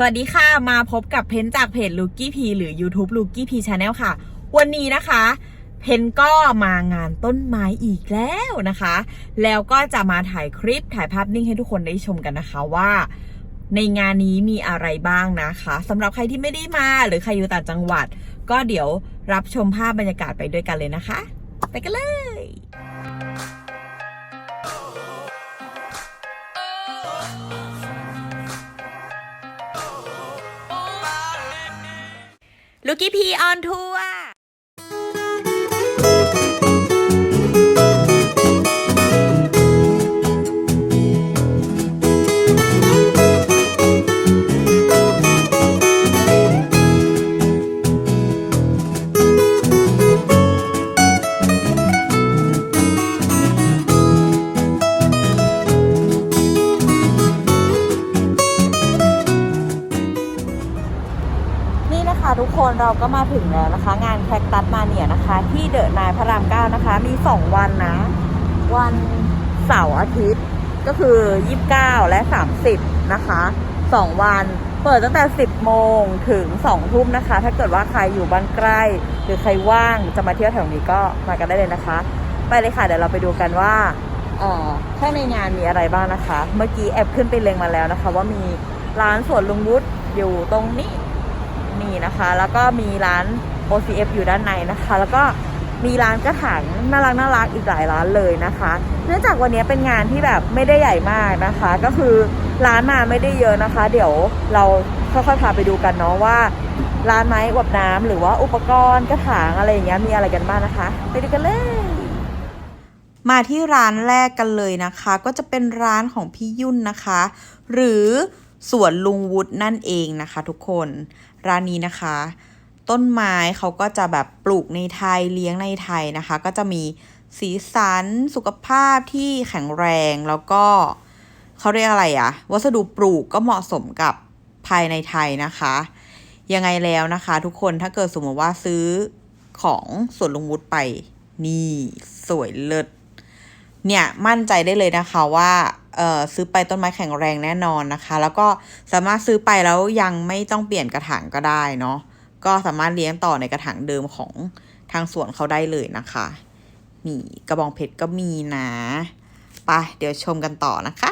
สวัสดีค่ะ มาพบกับเพนจากเพจ l o o k i e P หรือ YouTube l o o k i e P Channel ค่ะ วันนี้นะคะ เพนก็มางานต้นไม้อีกแล้วนะคะ แล้วก็จะมาถ่ายคลิปถ่ายภาพนิ่งให้ทุกคนได้ชมกันนะคะว่า ในงานนี้มีอะไรบ้างนะคะสำหรับใครที่ไม่ได้มาหรือใครอยู่ต่างจังหวัด ก็เดี๋ยวรับชมภาพบรรยากาศไปด้วยกันเลยนะคะ ไปกันเลย ลูกี้พีอ ทุกคนเราก็มาถึงแล้วนะคะ งานแคคตัสมาเนี่ยนะคะ ที่เดอะนายพระรามเก้านะคะ มี2วันนะ วันเสาร์อาทิตย์ก็คือ 29 และ 30 นะคะ2วันเปิดตั้งแต่ 10 โมงถึง 2 ทุ่มนะคะ ถ้าเกิดว่าใครอยู่บ้านใกล้ หรือใครว่างจะมาเที่ยวแถวนี้ก็มากันได้เลยนะคะ ไปเลยค่ะ เดี๋ยวเราไปดูกันว่าเออข้างในงานมีอะไรบ้างนะคะ เมื่อกี้แอบขึ้นไปเล็งมาแล้วนะคะ ว่ามีร้านสวนลุงวุฒิอยู่ตรงนี้ีนะคะ แล้วก็มีร้าน OCF อยู่ด้านในนะคะ แล้วก็มีร้านกระถางน่ารักน่ารักอีกหลายร้านเลยนะคะ เนื่องจากวันนี้เป็นงานที่แบบไม่ได้ใหญ่มากนะคะ ก็คือร้านมาไม่ได้เยอะนะคะ เดี๋ยวเราค่อยๆพาไปดูกันเนาะว่า ร้านไม้อวบน้ำหรือว่าอุปกรณ์กระถางอะไรอย่างเงี้ยมีอะไรกันบ้างนะคะ ไปดูกันเลยมาที่ร้านแรกกันเลยนะคะ ก็จะเป็นร้านของพี่ยุ่นนะคะ หรือ สวนลุงวุฒินั่นเองนะคะทุกคน ร้านนี้นะคะ ต้นไม้เขาก็จะแบบปลูกในไทยเลี้ยงในไทยนะคะ ก็จะมีสีสันสุขภาพที่แข็งแรงแล้วก็เขาเรียกอะไรอะวัสดุปลูกก็เหมาะสมกับภายในไทยนะคะ ยังไงแล้วนะคะ ทุกคนถ้าเกิดสมมติว่าซื้อของสวนลุงวุฒิไป นี่ สวยเลิศเนี่ยมั่นใจได้เลยนะคะว่า ซื้อไปต้นไม้แข็งแรงแน่นอนนะคะ แล้วก็สามารถซื้อไปแล้วยังไม่ต้องเปลี่ยนกระถางก็ได้เนาะก็สามารถเลี้ยงต่อในกระถางเดิมของทางสวนเขาได้เลยนะคะนี่กระบองเพชรก็มีนะไปเดี๋ยวชมกันต่อนะคะ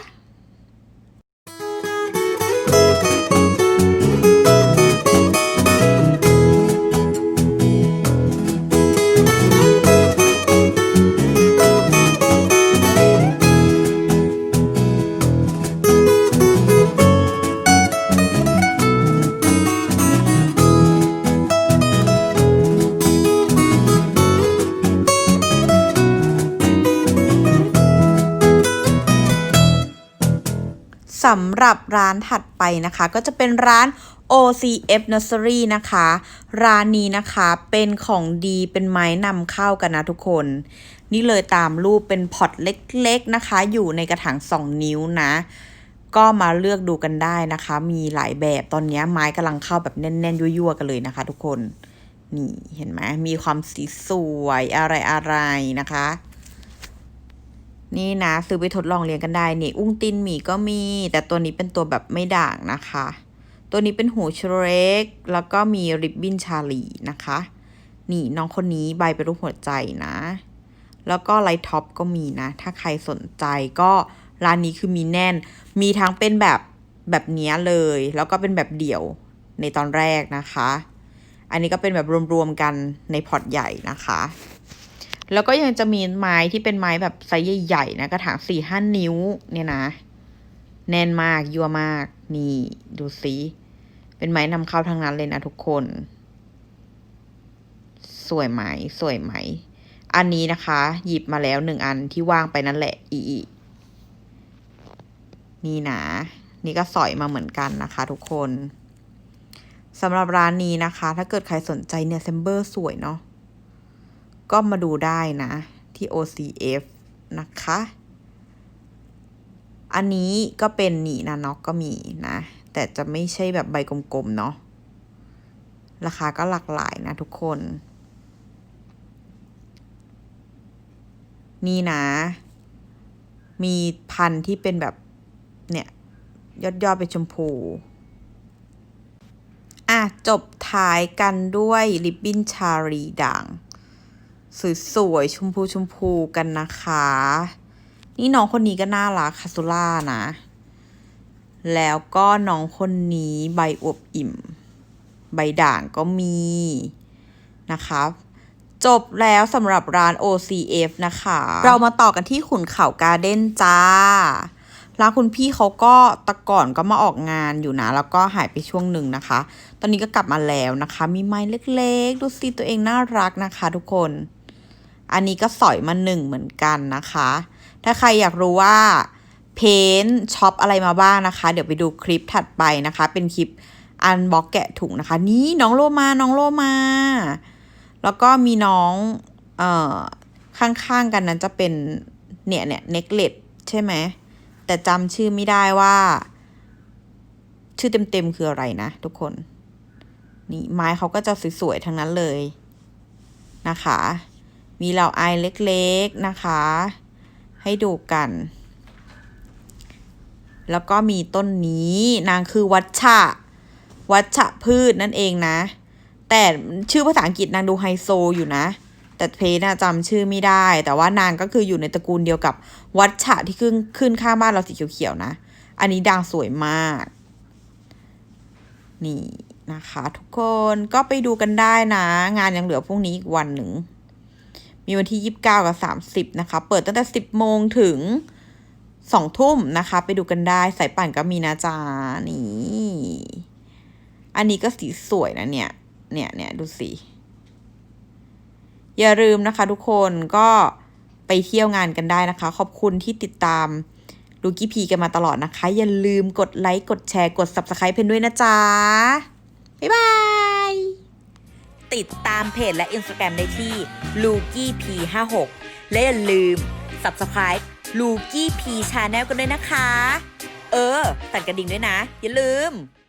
สำหรับร้านถัดไปนะคะ ก็จะเป็นร้าน OCF Nursery นะคะ ร้านนี้นะคะเป็นของดีเป็นไม้นำเข้ากันนะทุกคน นี่เลยตามรูปเป็นพอตเล็กๆนะคะ อยู่ในกระถาง 2 นิ้วนะ ก็มาเลือกดูกันได้นะคะ มีหลายแบบตอนนี้ไม้กำลังเข้าแบบแน่น ๆ ยั่วๆกันเลยนะคะ ทุกคน นี่เห็นไหมมีความสีสวยอะไรๆนะคะ นี่นะ ซื้อไปทดลองเลี้ยงกันได้นี่ อุ้งตินหมีก็มี แต่ตัวนี้เป็นตัวแบบไม่ด่างนะคะ ตัวนี้เป็นหูเชเรกแล้วก็มีริบบิ้นชาลีนะคะ นี่น้องคนนี้ใบเป็นรูปหัวใจนะ แล้วก็ไลท์ท็อปก็มีนะ ถ้าใครสนใจก็ร้านนี้คือมีแน่น มีทั้งเป็นแบบแบบเนี้ยเลย แล้วก็เป็นแบบเดี่ยวในตอนแรกนะคะ อันนี้ก็เป็นแบบรวมๆกันในพอร์ตใหญ่นะคะ แล้วก็ยังจะมีไม้ที่เป็นไม้แบบไซส์ใหญ่ๆนะกระถางสี่ห้านิ้วเนี่ยนะ แน่นมากยั่วมาก นี่ดูสิเป็นไม้นำเข้าทั้งนั้นเลยนะทุกคน สวยไหมสวยไหม อันนี้นะคะ หยิบมาแล้วหนึ่งอันที่ว่างไปนั่นแหละอีอีนี่นะนี่ก็สอยมาเหมือนกันนะคะ ทุกคนสำหรับร้านนี้นะคะ ถ้าเกิดใครสนใจเนี่ยเซมเบอร์สวยเนาะ ก็มาดูได้นะ ที่ OCF นะคะ อันนี้ก็เป็นหนีนาน็อกก็มีนะ แต่จะไม่ใช่แบบใบกลมๆเนาะ ราคาก็หลากหลายนะทุกคน นี่นะ มีพันธุ์ที่เป็นแบบ เนี่ย ยอดยอดๆเป็นชมพูอะ จบท้ายกันด้วยริบบิ้นชารีด่าง สวยๆชมพูชมพูกันนะคะ นี่น้องคนนี้ก็น่ารักคาสุล่านะ แล้วก็น้องคนนี้ใบอวบอิ่ม ใบด่างก็มีนะคะจบแล้วสำหรับร้าน OCF นะคะ เรามาต่อกันที่ขุนเขาการ์เด้นจ้า ร้านคุณพี่เขาก็ตะก่อนก็มาออกงานอยู่นะ แล้วก็หายไปช่วงหนึ่งนะคะ ตอนนี้ก็กลับมาแล้วนะคะ มีไม้เล็กๆ ดูสิตัวเองน่ารักนะคะทุกคน อันนี้ก็สอยมาหนึ่งเหมือนกันนะคะ ถ้าใครอยากรู้ว่าเพนช็อปอะไรมาบ้างนะคะ เดี๋ยวไปดูคลิปถัดไปนะคะ เป็นคลิปอันบ็อกแกะถุงนะคะ นี่น้องโลมา น้องโลมา แล้วก็มีน้องเอ่อข้างๆกันนั้นจะเป็นเนี่ยเนี่ยเน็กเลตใช่ไหม แต่จำชื่อไม่ได้ว่า ชื่อเต็มๆคืออะไรนะทุกคน นี่ไม้เขาก็จะสวยๆทั้งนั้นเลยนะคะ มีเหล่าไอเล็กๆนะคะ ให้ดูกัน แล้วก็มีต้นนี้นางคือวัชชะ วัชะพืชนั่นเองนะ แต่ชื่อภาษาอังกฤษนางดูไฮโซอยู่นะ แต่เพจนะจำชื่อไม่ได้ แต่ว่านางก็คืออยู่ในตระกูลเดียวกับวัชชะที่ขึ้นขึ้นข้างบ้านเราสีเขียวๆนะ อันนี้ด่างสวยมาก นี่นะคะ ทุกคนก็ไปดูกันได้นะ งานยังเหลือพรุ่งนี้อีกวันหนึ่ง มีวันที่ 29 กับ 30 นะคะ เปิดตั้งแต่ 10 โมงถึง 2 ทุ่มนะคะ ไปดูกันได้สายป่านก็มีนะจ๊ะนี่ อันนี้ก็สีสวยนะเนี่ย เนี่ยเนี่ยดูสิ อย่าลืมนะคะทุกคนก็ไปเที่ยวงานกันได้นะคะ ขอบคุณที่ติดตามลูกี้พีกันมาตลอดนะคะ อย่าลืมกดไลค์ กดแชร์ กด subscribe เพนด้วยนะจ๊ะบ๊า ติดตามเพจและอินสตาแกรมได้ที่ l u k i e p 5 6และอย่าลืม subscribe l u k i e p Channel กันด้วยนะคะ เออสั่นกระดิ่งด้วยนะ อย่าลืม